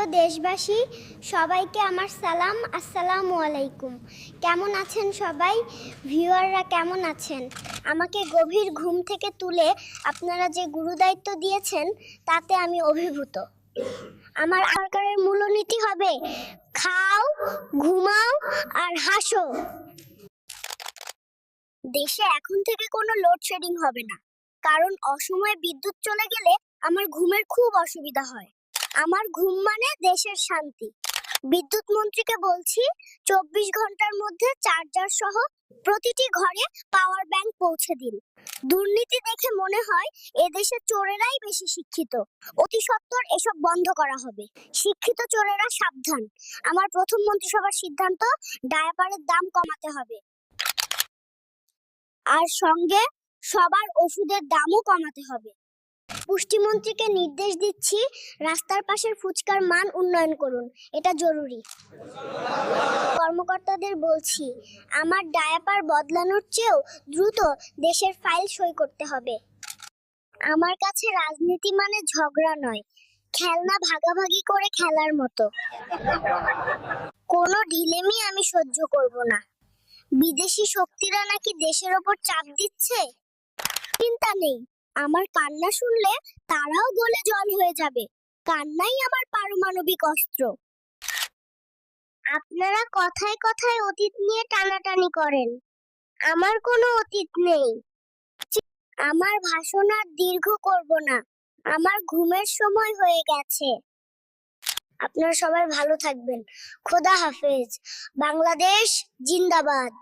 প্রিয় দেশবাসী, সবাইকে আমার সালাম। আসসালামু আলাইকুম। কেমন আছেন সবাই? ভিউয়াররা কেমন আছেন? আমাকে গভীর ঘুম থেকে তুলে আপনারা যে গুরুদায়িত্ব দিয়েছেন, তাতে আমি অভিভূত। আমার সরকারের মূলনীতি হবে, খাও, ঘুমাও আর হাসো। দেশে এখন থেকে কোনো লোডশেডিং হবে না, কারণ অসময়ে বিদ্যুৎ চলে গেলে আমার ঘুমের খুব অসুবিধা হয়। আমার ঘুম মানে দেশের শান্তি। বিদ্যুৎ মন্ত্রীকে বলছি, চব্বিশ ঘণ্টার মধ্যে চার্জার সহ প্রতিটি ঘরে পাওয়ার ব্যাংক পৌঁছে দিন। দুর্নীতি দেখে মনে হয় এদেশে চোরেরাই বেশি শিক্ষিত। অতি সত্বর এসব বন্ধ করা হবে। শিক্ষিত চোরেরা সাবধান। আমার প্রথম মন্ত্রিসভার সিদ্ধান্ত ডায়াপারের দাম কমাতে হবে। আর সঙ্গে সবার ওষুধের দামও কমাতে হবে। পুষ্টিমন্ত্রীকে নির্দেশ দিচ্ছি রাস্তার পাশের ফুচকার মান উন্নয়ন করুন। এটা জরুরি। কর্মকর্তাদের বলছি, আমার ডায়াপার বদলানোর চেয়েও দ্রুত দেশের ফাইল সই করতে হবে। আমার কাছে রাজনীতি মানে ঝগড়া নয়, খেলনা ভাগাভাগি করে খেলার মতো। কোনো ঢিলেমি আমি সহ্য করব না। বিদেশি শক্তিরা নাকি দেশের ওপর চাপ দিচ্ছে? চিন্তা নেই। আমার কান্না শুনলে তারাও গলে জল হয়ে যাবে। কান্নাই আমার পারমাণবিক অস্ত্র। আপনারা কথায় কথায় অতীত নিয়ে টানাটানি করেন। আমার কোনো অতীত নেই। আমার ভাষণ আর দীর্ঘ করব না। আমার ঘুমের সময় হয়ে গেছে। আপনারা সবাই ভালো থাকবেন। খোদা হাফেজ। বাংলাদেশ জিন্দাবাদ।